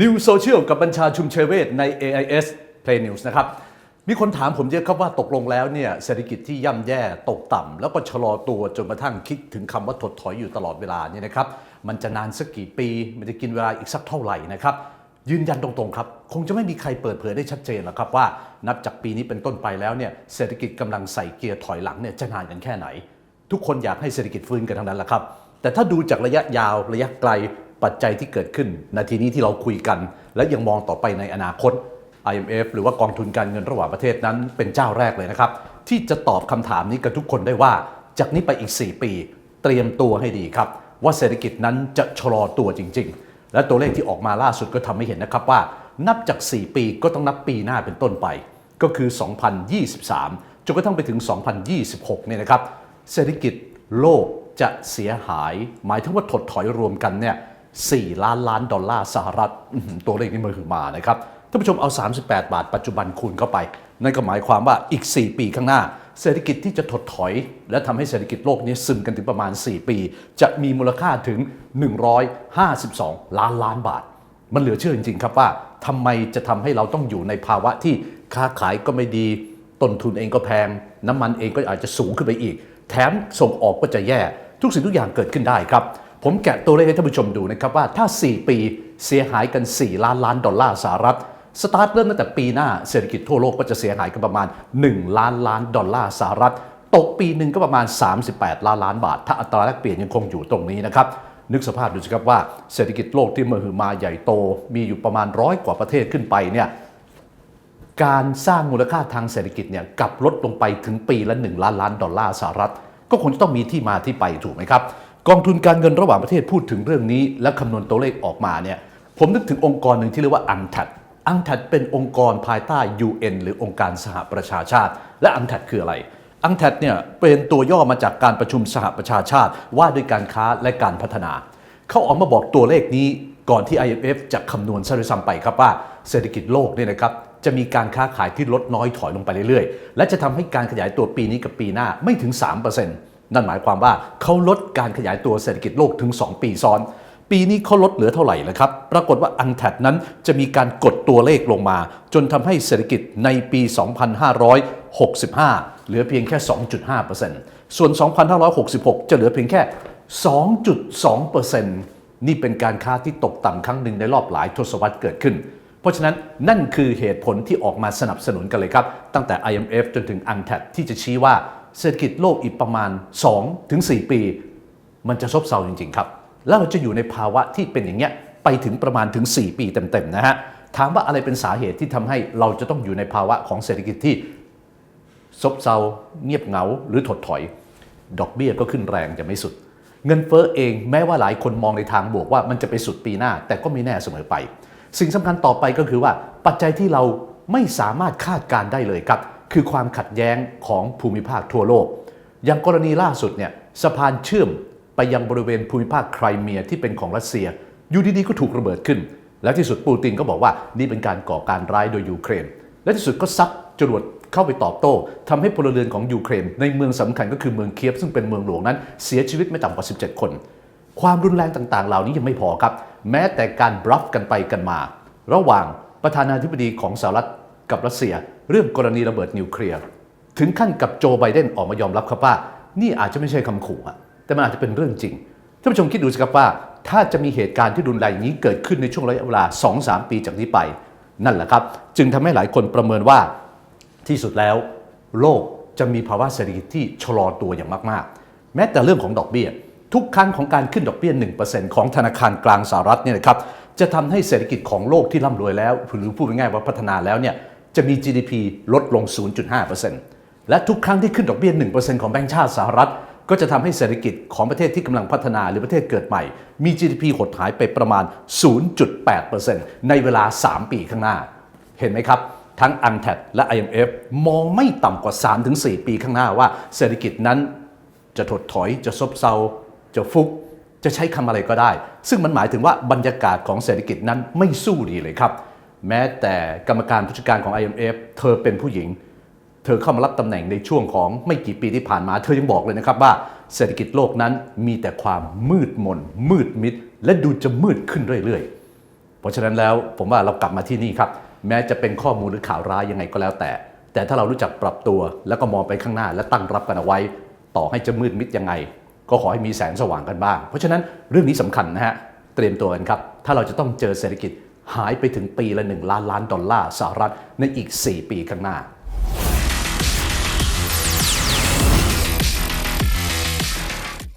New Social กับบัญชาชุมเชเวศใน AIS Play News นะครับ มีคนถามผมเยอะครับว่าตกลงแล้วเนี่ยเศรษฐกิจที่ย่ำแย่ตกต่ำ แล้วก็ชะลอตัวจนกระทั่งคิดถึงคำว่าถดถอยอยู่ตลอดเวลาเนี่ยนะครับ มันจะนานสักกี่ปี มันจะกินเวลาอีกสักเท่าไหร่นะครับ ยืนยันตรงๆครับ คงจะไม่มีใครเปิดเผยได้ชัดเจนหรอกครับว่า นับจากปีนี้เป็นต้นไปแล้วเนี่ยเศรษฐกิจกำลังใส่เกียร์ถอยหลังเนี่ยจะนานกันแค่ไหน ทุกคนอยากให้เศรษฐกิจฟื้นกันทั้งนั้นแหละครับแต่ถ้าดูจากระยะยาวระยะไกล ปัจจัยที่เกิดขึ้นนาทีนี้ที่เราคุยกัน และยังมองต่อไปในอนาคต IMF หรือว่ากองทุนการเงินระหว่างประเทศนั้นเป็นเจ้าแรกเลยนะครับ ที่จะตอบคำถามนี้กับทุกคนได้ว่า จากนี้ไปอีก 4 ปี เตรียมตัวให้ดีครับ ว่าเศรษฐกิจนั้นจะชะลอตัวจริง ๆ และตัวเลขที่ออกมาล่าสุดก็ทำให้เห็นนะครับว่า นับจาก 4 ปีก็ต้องนับปีหน้าเป็นต้นไป ก็คือ 2023จนกระทั่งไปถึง 2026 เนี่ยนะครับ เศรษฐกิจโลกจะเสียหาย หมายถึงว่าถดถอยรวมกันเนี่ย 4 ล้านล้านดอลลาร์สหรัฐ ตัวเลขนี้มันคือมานะครับท่านผู้ชมเอา 38 บาทปัจจุบันคูณเข้าไป นั่นก็หมายความว่าอีก 4 ปีข้างหน้า เศรษฐกิจที่จะถดถอย และทำให้เศรษฐกิจโลกนี้ซึมกันถึงประมาณ 4 ปี จะมีมูลค่าถึง 152 ล้านล้านบาท มันเหลือเชื่อจริง ๆ ครับว่าทำไมจะทำให้เราต้องอยู่ในภาวะที่ค้าขายก็ไม่ดีต้นทุนเองก็แพง น้ำมันเองก็อาจจะสูงขึ้นไปอีก แถมส่งออกก็จะแย่ ทุกสิ่งทุกอย่างเกิดขึ้นได้ครับ ผมแกะตัวเลขให้ท่านผู้ชมดูนะครับว่าถ้า 4 ปีเสียหายกัน 4 ล้านล้านดอลลาร์สหรัฐสตาร์ทเริ่มตั้งแต่ปีหน้าเศรษฐกิจทั่วโลกก็จะเสียหายกันประมาณ 1 ล้านล้านดอลลาร์สหรัฐ ตกปีหนึ่งก็ประมาณ 38 ล้านล้านบาท ถ้าอัตราแลกเปลี่ยนยังคงอยู่ตรงนี้นะครับนึกสภาพดูสิครับว่าเศรษฐกิจโลกที่มหึมาใหญ่โตมีอยู่ประมาณร้อยกว่าประเทศขึ้นไปเนี่ยการสร้างมูลค่าทางเศรษฐกิจเนี่ยกลับลดลงไปถึงปีละ 1 ล้านล้านดอลลาร์สหรัฐ ก็คงจะต้องมีที่มาที่ไปถูกไหมครับ กองทุนการเงินระหว่างประเทศพูดถึงเรื่องนี้ และคำนวณตัวเลขออกมาเนี่ยผมนึกถึงองค์กรหนึ่งที่เรียกว่า UNCTAD UNCTAD เป็นองค์กรภายใต้ UN หรือองค์การสหประชาชาติ และ UNCTAD คืออะไร UNCTAD เนี่ยเป็นตัวย่อมาจากการประชุมสหประชาชาติ ว่าด้วยการค้าและการพัฒนา เขาออกมาบอกตัวเลขนี้ก่อนที่ IMF จะคำนวณซะด้วยซ้ำไปครับว่าเศรษฐกิจโลกเนี่ยนะครับจะมีการค้าขายที่ลดน้อยถอยลงไปเรื่อยๆ และจะทำให้การขยายตัวปีนี้กับปีหน้าไม่ถึง 3% นั่นหมายความว่าเขาลดการขยายตัวเศรษฐกิจโลกถึง 2 ปีซ้อน ปีนี้เขาลดเหลือเท่าไหร่แล้วครับ ปรากฏว่าอันแทดนั้นจะมีการกดตัวเลขลงมา จนทำให้เศรษฐกิจในปี 2565 เหลือเพียงแค่ 2.5%ส่วน 2566 จะเหลือเพียงแค่ 2.2%นี่เป็นการค้าที่ตกต่ำครั้งหนึ่งในรอบหลายทศวรรษเกิดขึ้น เพราะฉะนั้นนั่นคือเหตุผลที่ออกมาสนับสนุนกันเลยครับ ตั้งแต่ IMF จนถึง UNCTAD ที่จะชี้ว่า เศรษฐกิจโลกอีกประมาณ 2-4 ปี มันจะซบเซาจริง ๆ ครับ แล้วเราจะอยู่ในภาวะที่เป็นอย่างเงี้ยไปถึงประมาณถึง 4 ปีเต็ม ๆ นะฮะ ถามว่าอะไรเป็นสาเหตุที่ทำให้เราจะต้องอยู่ในภาวะของเศรษฐกิจที่ซบเซาเงียบเหงาหรือถดถอย ดอกเบี้ยก็ขึ้นแรงจะไม่สุด เงินเฟ้อเองแม้ว่าหลายคนมองในทางบวกว่ามันจะไปสุดปีหน้า แต่ก็ไม่แน่เสมอไป สิ่งสำคัญต่อไปก็คือว่าปัจจัยที่เราไม่สามารถคาดการได้เลยครับ คือความขัดแย้งของภูมิภาคทั่วโลก อย่างกรณีล่าสุดเนี่ยสะพานเชื่อมไปยังบริเวณภูมิภาคไครเมียที่เป็นของรัสเซียอยู่ดีๆก็ถูกระเบิดขึ้น แล้วที่สุดปูตินก็บอกว่านี่เป็นการก่อการร้ายโดยยูเครน และที่สุดก็ซัดจรวดเข้าไปตอบโต้ทำให้พลเรือนของยูเครน ในเมืองสำคัญก็คือเมืองเคียฟซึ่งเป็นเมืองหลวงนั้น เสียชีวิตไม่ต่ำกว่า 17 คน ความรุนแรงต่างๆ เหล่านี้ยังไม่พอครับ แม้แต่การบลัฟกันไปกันมา ระหว่างประธานาธิบดีของสหรัฐกับรัสเซีย เรื่องกรณีระเบิดนิวเคลียร์ถึงขั้นกับโจไบเดนออกมายอมรับครับว่า นี่อาจจะไม่ใช่คำขู่อะแต่มันอาจจะเป็นเรื่องจริงท่านผู้ชมคิดดูสิครับว่า ถ้าจะมีเหตุการณ์ที่รุนแรงอย่างนี้เกิดขึ้นในช่วงระยะเวลา 2-3 ปีจากนี้ไป นั่นแหละครับ จึงทำให้หลายคนประเมินว่าที่สุดแล้ว โลกจะมีภาวะเศรษฐกิจที่ชะลอตัวอย่างมากๆ แม้แต่เรื่องของดอกเบี้ย ทุกครั้งของการขึ้นดอกเบี้ย 1%ของธนาคารกลางสหรัฐเนี่ยนะครับจะทำให้เศรษฐกิจของโลกที่ร่ำรวยแล้ว หรือพูดง่ายๆว่าพัฒนาแล้วเนี่ย จะมี GDP ลดลง 0.5%และทุกครั้งที่ขึ้นดอกเบี้ย 1%ของแบงก์ชาติสหรัฐ ก็จะทำให้เศรษฐกิจของประเทศที่กำลังพัฒนาหรือประเทศเกิดใหม่ มี GDP หดหายไปประมาณ 0.8%ในเวลา 3 ปีข้างหน้า เห็นไหมครับ ทั้ง u n t a d และ IMF มองไม่ต่ำกว่า 3-4 ปีข้างหน้าว่า เศรษฐกิจนั้นจะถดถอยจะซบเซาจะฟุกจะใช้คำอะไรก็ได้ ซึ่งมันหมายถึงว่าบรรยากาศของเศรษฐกิจนั้นไม่สู้ดีเลยครับ แม้แต่กรรมการผู้จัดการของ IMF เธอเป็นผู้หญิง เธอเข้ามารับตำแหน่งในช่วงของไม่กี่ปีที่ผ่านมา เธอยังบอกเลยนะครับว่าเศรษฐกิจโลกนั้นมีแต่ความมืดมน มืดมิด และดูจะมืดขึ้นเรื่อยๆ เพราะฉะนั้นแล้วผมว่าเรากลับมาที่นี่ครับ แม้จะเป็นข้อมูลหรือข่าวร้ายยังไงก็แล้วแต่ แต่ถ้าเรารู้จักปรับตัว แล้วก็มองไปข้างหน้าและตั้งรับกันเอาไว้ ต่อให้จะมืดมิดยังไง ก็ขอให้มีแสงสว่างกันบ้าง เพราะฉะนั้นเรื่องนี้สำคัญนะฮะเตรียมตัวกันครับ ถ้าเราจะต้องเจอเศรษฐกิจ หายไปถึงปีละ 1 ล้านล้านดอลลาร์สหรัฐในอีก 4 ปีข้างหน้า